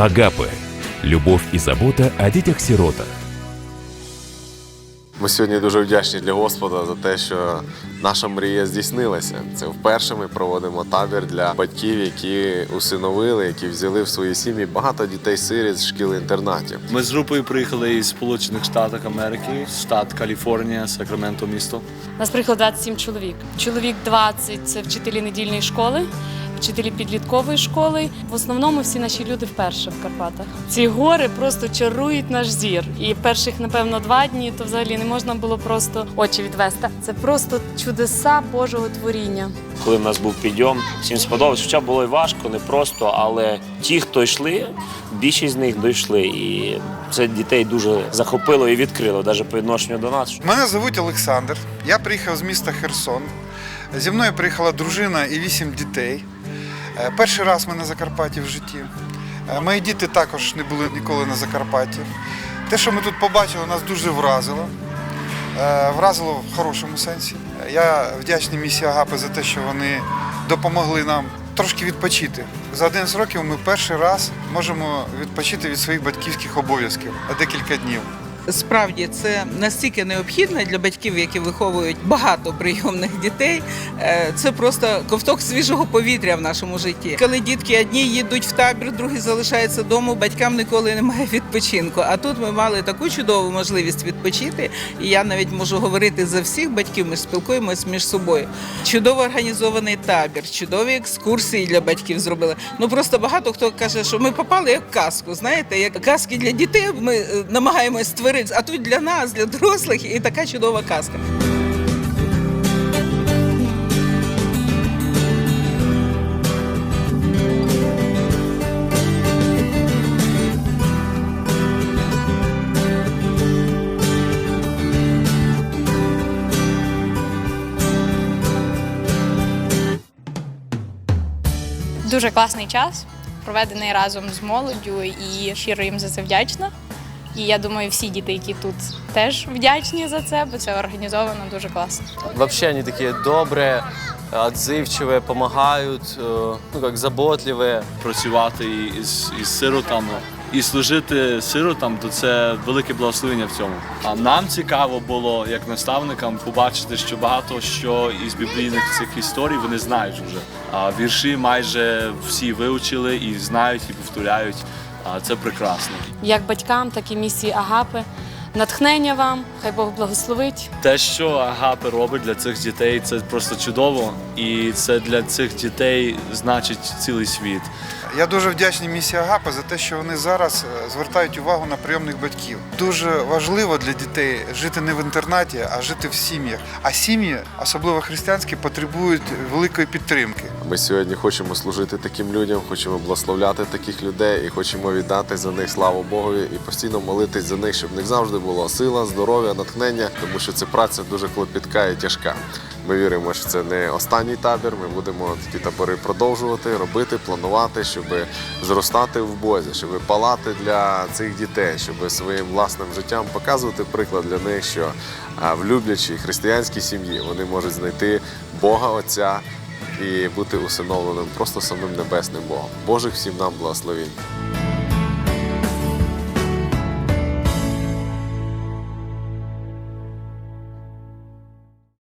Агапы. Любовь и забота о детях-сиротах. Ми сьогодні дуже вдячні для Господа за те, що наша мрія здійснилася. Це вперше ми проводимо табір для батьків, які усиновили, які взяли в свої сім'ї багато дітей сиріт з шкіл інтернатів. Ми з групою приїхали із Сполучених Штатів Америки, штат Каліфорнія, Сакраменто місто. Нас приїхало 27 чоловік. Чоловік 20 – це вчителі недільної школи, вчителі підліткової школи. В основному всі наші люди вперше в Карпатах. Ці гори просто чарують наш зір. І перших, напевно, два дні то взагалі не можна було просто очі відвести. Це просто чудеса Божого творіння. коли в нас був підйом, всім сподобалось. Хоча було і важко, непросто, але ті, хто йшли, більшість з них дійшли. І це дітей дуже захопило і відкрило, навіть по відношенню до нас. Мене звуть Олександр. Я приїхав з міста Херсон. Зі мною приїхала дружина і вісім дітей. Е, Перший раз ми на Закарпатті в житті. Е, Мої діти також не були ніколи на Закарпатті. Те, що ми тут побачили, нас дуже вразило. Е, Вразило в хорошому сенсі. Я вдячний місії Агапи за те, що вони допомогли нам трошки відпочити. За 11 років ми перший раз можемо відпочити від своїх батьківських обов'язків декілька днів. Справді це настільки необхідно для батьків, які виховують багато прийомних дітей. Е, Це просто ковток свіжого повітря в нашому житті. Коли дітки одні їдуть в табір, другі залишаються вдома, батькам ніколи немає відпочинку. А тут ми мали таку чудову можливість відпочити. І я навіть можу говорити за всіх батьків. Ми ж спілкуємось між собою. Чудово організований табір, чудові екскурсії для батьків зробили. Ну просто багато хто каже, що ми попали як казку. Знаєте, як казки для дітей ми е, намагаємось створити, а тут для нас, для дорослих, і така чудова казка. Дуже класний час, проведений разом з молоддю, і щиро їм за це вдячна. І я думаю, всі діти, які тут теж вдячні за це, бо це організовано дуже класно. Вообще они такие добрые, отзывчивые, помогают, э, ну как заботливые. Працювати із, із сиротами і служити сиротам, то це велике благословення в цьому. А нам цікаво було, як наставникам, побачити, що багато що із біблійних цих історій вони знають вже. А вірші майже всі вивчили і знають, і повторяють. А це прекрасно. Як батькам, так і місії Агапи. Натхнення вам, хай Бог благословить. Те, що Агапи робить для цих дітей, це просто чудово, і це для цих дітей значить цілий світ. Я дуже вдячний місії Агапа за те, що вони зараз е, звертають увагу на прийомних батьків. Дуже важливо для дітей жити не в інтернаті, а жити в сім'ях. А сім'ї, особливо християнські, потребують великої підтримки. Ми сьогодні хочемо служити таким людям, хочемо благословляти таких людей і хочемо віддати за них славу Богові і постійно молитись за них, щоб в них завжди була сила, здоров'я, натхнення, тому що це праця дуже клопітка і тяжка. Ми віримо, що це не останній табір. Ми будемо такі табори продовжувати, робити, планувати, щоб зростати в Бозі, щоб палати для цих дітей, щоб своїм власним життям показувати приклад для них, що в люблячій християнській сім'ї вони можуть знайти Бога Отця і бути усиновленим просто самим небесним Богом. Божих всім нам благословінь.